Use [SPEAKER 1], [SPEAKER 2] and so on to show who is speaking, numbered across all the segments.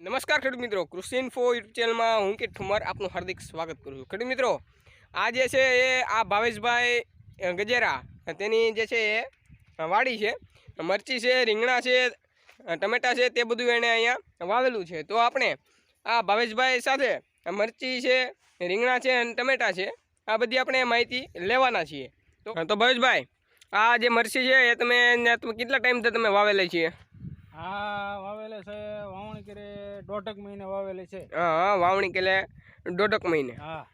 [SPEAKER 1] નમસ્કાર ખેડૂત મિત્રો, કૃષિ ઇન્ફો યુટ્યુબ ચેનલમાં હું કે ઠુમર આપનું હાર્દિક સ્વાગત કરું છું. ખેડૂત મિત્રો, આ જે છે એ આ ભાવેશભાઈ ગજેરા તેની જે છે એ વાડી છે મરચી છે, રીંગણા છે ટમેટાં છે, તે બધું એણે અહીંયા વાવેલું છે. તો આપણે આ ભાવેશભાઈ સાથે મરચી છે, રીંગણા છે અને ટમેટા છે, આ બધી આપણે માહિતી લેવાના છીએ. તો તો ભાવેશભાઈ, આ જે મરચી છે એ તમે કેટલા ટાઈમથી તમે વાવેલી છે?
[SPEAKER 2] હા વાવેલે છે કરે દોઢક મહિને વાવેલી છે.
[SPEAKER 1] હા હા વાવણી કેલે દોઢક મહિને.
[SPEAKER 2] હા.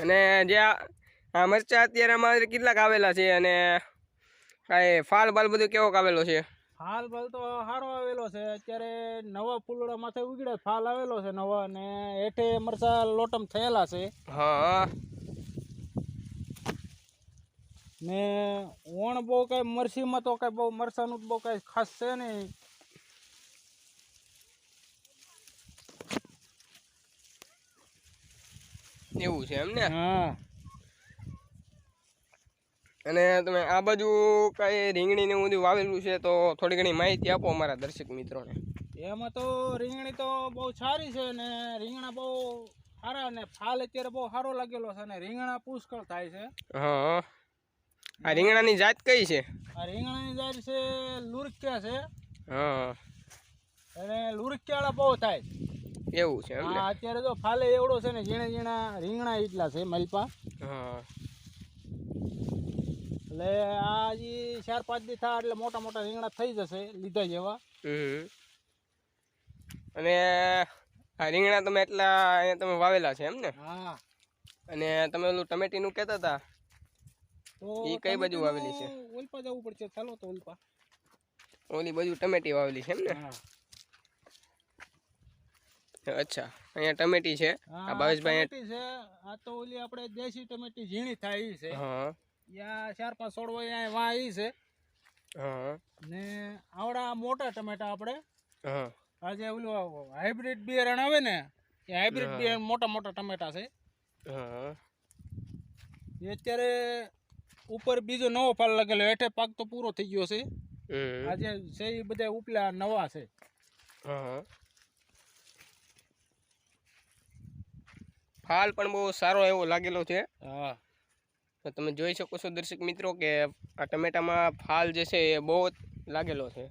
[SPEAKER 1] અને જે આ મરચા અત્યારે અમારે કેટલાક આવેલા છે અને કાંઈ ફાલ બાલ બધું કેવો આવેલો છે?
[SPEAKER 2] ફાલ ફાલ તો સારો આવેલો છે. અત્યારે નવા ફૂલડા માથે ઉગડે ફાલ આવેલો છે નવા અને હેઠે મરચા લોટમ થયેલા છે.
[SPEAKER 1] હા
[SPEAKER 2] ને ઓણ બહુ કઈ મરસીમાં તો કઈ બહુ મરસાનું બહુ કઈ ખાસ છે નહીં.
[SPEAKER 1] એવું છે એમ ને?
[SPEAKER 2] હા.
[SPEAKER 1] અને તમે આ બાજુ કાંઈ રીંગણી ને બધું વાવેલું છે તો થોડી ઘણી માહિતી આપો અમારા દર્શક મિત્રોને.
[SPEAKER 2] એમાં તો રીંગણી તો બહુ સારી છે ને રીંગણા બહુ સારા ને ફાલ અત્યારે બહુ સારો લાગેલો છે ને રીંગણા પુષ્કળ થાય છે.
[SPEAKER 1] હા. આ રીંગણાની જાત કઈ છે?
[SPEAKER 2] આ રીંગણાની જાત છે લુરક્યા છે.
[SPEAKER 1] હા.
[SPEAKER 2] અને લુરક્યાળા બહુ થાય.
[SPEAKER 1] એવું છે
[SPEAKER 2] હા અત્યારે તો ફાલે એવડો છે ને ઝીણા ઝીણા રીંગણા એટલા છે મલપા.
[SPEAKER 1] હા.
[SPEAKER 2] એટલે આ હજી ચાર પાંચ દી થાય એટલે મોટા મોટા રીંગણા થઈ જશે લીધા જેવા.
[SPEAKER 1] અને આ રીંગણા તમે એટલા અહીંયા તમે વાવેલા છે એમ ને?
[SPEAKER 2] હા.
[SPEAKER 1] અને તમે ઓલું ટમેટીનું કહેતા હતા?
[SPEAKER 2] તો
[SPEAKER 1] ઈ કઈ બાજુ વાવેલી છે?
[SPEAKER 2] ઓલપા જવું પડશે ચાલો તો ઉલ્પા.
[SPEAKER 1] ઓલી બાજુ ટમેટી વાવેલી છે એમ ને?
[SPEAKER 2] હા.
[SPEAKER 1] અચ્છા અહીંયા ટમેટી છે? આ ભાવેશભાઈ
[SPEAKER 2] છે આ તો ઓલી આપણે દેશી ટમેટી ઝીણી થાય ઈ છે.
[SPEAKER 1] હા.
[SPEAKER 2] યા ચાર પાંચ છોડવા અહીંયા વા ઈ છે.
[SPEAKER 1] હા.
[SPEAKER 2] ને આવડા મોટા ટમેટા આપણે.
[SPEAKER 1] હા.
[SPEAKER 2] આજે ઓલું હાઇબ્રિડ બિયારણ આવે ને એ હાઇબ્રિડ. બિયારણ મોટા મોટા ટમેટા છે.
[SPEAKER 1] હા.
[SPEAKER 2] એ અત્યારે ઉપર બીજો નવો ફાલ લગેલો હેઠે પાક તો પૂરો થઈ ગયો છે. આજે છે એ બધા ઉપલા નવા છે.
[SPEAKER 1] હા. ફાલ પણ બહુ સારો એવો લાગેલો છે.
[SPEAKER 2] હા.
[SPEAKER 1] તો તમે જોઈ શકો છો દર્શક મિત્રો કે આ ટમેટામાં ફાલ જે છે એ બહુ લાગેલો છે.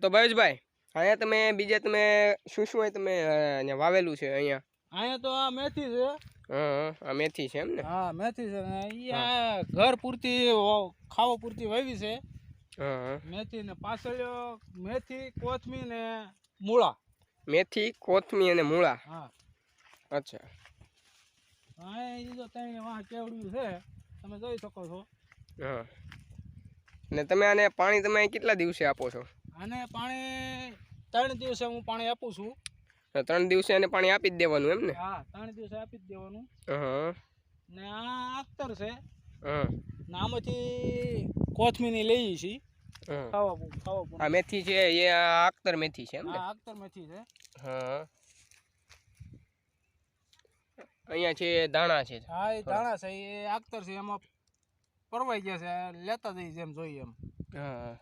[SPEAKER 1] તો ભાવેશભાઈ અહીંયા તમે બીજે તમે શું શું હોય તમે અહીંયા વાવેલું છે અહીંયા?
[SPEAKER 2] અહીંયા તો આ મેથી છે.
[SPEAKER 1] હા આ મેથી છે એમ ને?
[SPEAKER 2] હા મેથી છે ને આ ઘર પૂરતી ખાવા પૂરતી વાવી છે.
[SPEAKER 1] હા હા.
[SPEAKER 2] મેથી ને પાછળ મેથી કોથમી ને મૂળા.
[SPEAKER 1] મેથી કોથમી અને મૂળા.
[SPEAKER 2] હા.
[SPEAKER 1] અચ્છા.
[SPEAKER 2] હા એ જો ત્યાં વાહ કેવડ્યું છે તમે જોઈ શકો છો.
[SPEAKER 1] હા. ને તમે આને પાણી તમે કેટલા દિવસે આપો છો?
[SPEAKER 2] આને પાણી ત્રણ દિવસે હું પાણી આપું છું.
[SPEAKER 1] ત્રણ દિવસે એને પાણી આપી જ દેવાનું એમ ને?
[SPEAKER 2] હા ત્રણ દિવસે આપી જ દેવાનું.
[SPEAKER 1] હા.
[SPEAKER 2] ને આ અખ્તર છે.
[SPEAKER 1] હા.
[SPEAKER 2] નામાંથી કોથમીની લઈએ છીએ. ખાવા ખાવા
[SPEAKER 1] આ મેથી છે એ આખતર મેથી છે એમ ને?
[SPEAKER 2] હા મેથી છે.
[SPEAKER 1] હા. અહીંયા છે દાણા છે.
[SPEAKER 2] હા એ દાણા છે એ આખતર છે એમાં પરવાઈ ગયા છે લેતા જઈ જેમ જોઈએ એમ.
[SPEAKER 1] હા.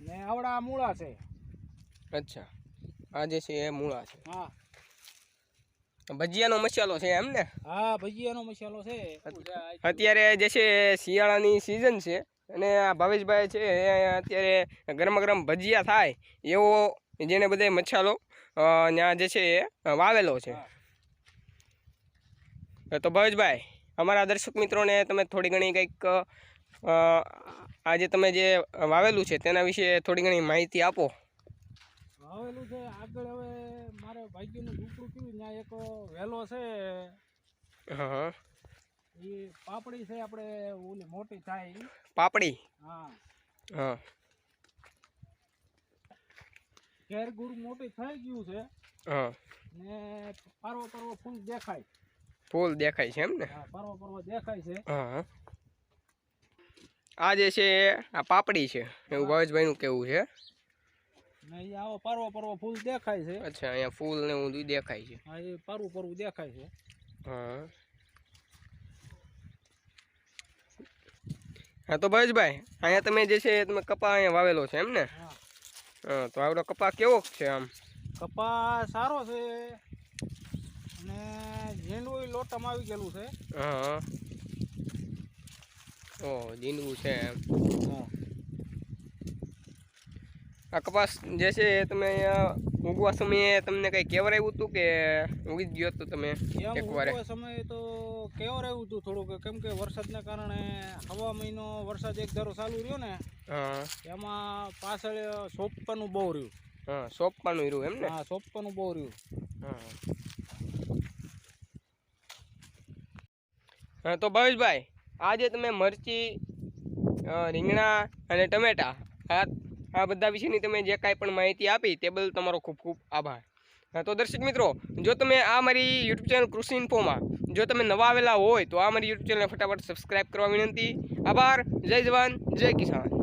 [SPEAKER 2] ને આવડા મૂળા છે.
[SPEAKER 1] અચ્છા. આ જે છે એ મૂળા છે.
[SPEAKER 2] હા.
[SPEAKER 1] ભજીયાનો મસાલો છે એમ ને?
[SPEAKER 2] હા ભજીયાનો મસાલો છે.
[SPEAKER 1] અત્યારે જે છે શિયાળાની સિઝન છે અને આ ભાવેશભાઈ છે એ અત્યારે ગરમા ગરમ ભજીયા થાય એવો જેને બધે મચ્છાલો ત્યાં જે છે એ વાવેલો છે. તો ભાવેશભાઈ અમારા દર્શક મિત્રોને તમે થોડી ઘણી કંઈક આજે તમે જે વાવેલું છે તેના વિશે થોડી ઘણી માહિતી આપો.
[SPEAKER 2] વાવેલું છે આગળ હવે મારે ભાગ્યનું ઝૂંપડું કીધું ત્યાં એક વહેલો છે.
[SPEAKER 1] હા.
[SPEAKER 2] એ પાપડી છે આપણે ઓલી મોટી થાય
[SPEAKER 1] પાપડી?
[SPEAKER 2] હા.
[SPEAKER 1] હા.
[SPEAKER 2] ઘેર ગુરુ મોટી થઈ ગયું છે.
[SPEAKER 1] હા.
[SPEAKER 2] ને પરવો પરવો ફૂલ દેખાય.
[SPEAKER 1] ફૂલ દેખાય છે એમ ને?
[SPEAKER 2] હા પરવો પરવો દેખાય છે.
[SPEAKER 1] હા. આ જે છે આ પાપડી છે. એવું ભાવેશભાઈનું કેવું છે.
[SPEAKER 2] ને આવો પરવો પરવો ફૂલ દેખાય છે.
[SPEAKER 1] અચ્છા અહીંયા ફૂલ ને દેખાય છે.
[SPEAKER 2] હા એ પરવું પરવું દેખાય છે.
[SPEAKER 1] હા. હા તો ભાઈ અહીંયા તમે જે છે તમે કપા અહીંયા વાવેલો છે એમ ને?
[SPEAKER 2] હા.
[SPEAKER 1] તો આવડો કપા કેવો છે આમ?
[SPEAKER 2] કપા સારો છે અને ઝીંડું લોટામાં આવી ગયેલું છે.
[SPEAKER 1] હા. ઓ જીંદવું છે એમ. આ કપાસ જે છે એ તમે અહીંયા ઉગવા સમયે તમને કંઈ કહેવરાયું હતું કે ઉગી ગયો હતો તમે એકવારે
[SPEAKER 2] સમયે તો કેવો રહ્યું હતું થોડુંક? કેમ કે વરસાદને કારણે હવા મહિનો વરસાદ એક ધારો ચાલુ રહ્યો ને એમાં પાછળ સોપવાનું બહુ રહ્યું.
[SPEAKER 1] હા સોંપવાનું રહ્યું એમ ને?
[SPEAKER 2] હા સોપવાનું બહુ રહ્યું.
[SPEAKER 1] હા. તો ભાવેશભાઈ આજે તમે મરચી રીંગણા અને ટમેટા આ આ બધા વિશેની તમે જે કાંઈ પણ માહિતી આપી તે બદલ તમારો ખૂબ ખૂબ આભાર. તો દર્શક મિત્રો, જો તમે આ મારી યુટ્યુબ ચેનલ કૃષિ ઇન્ફોમાં જો તમે નવા આવેલા હોય, તો આ મારી યુટ્યુબ ચેનલને ફટાફટ સબસ્ક્રાઈબ કરવા વિનંતી. આભાર, જય જવાન, જય કિસાન.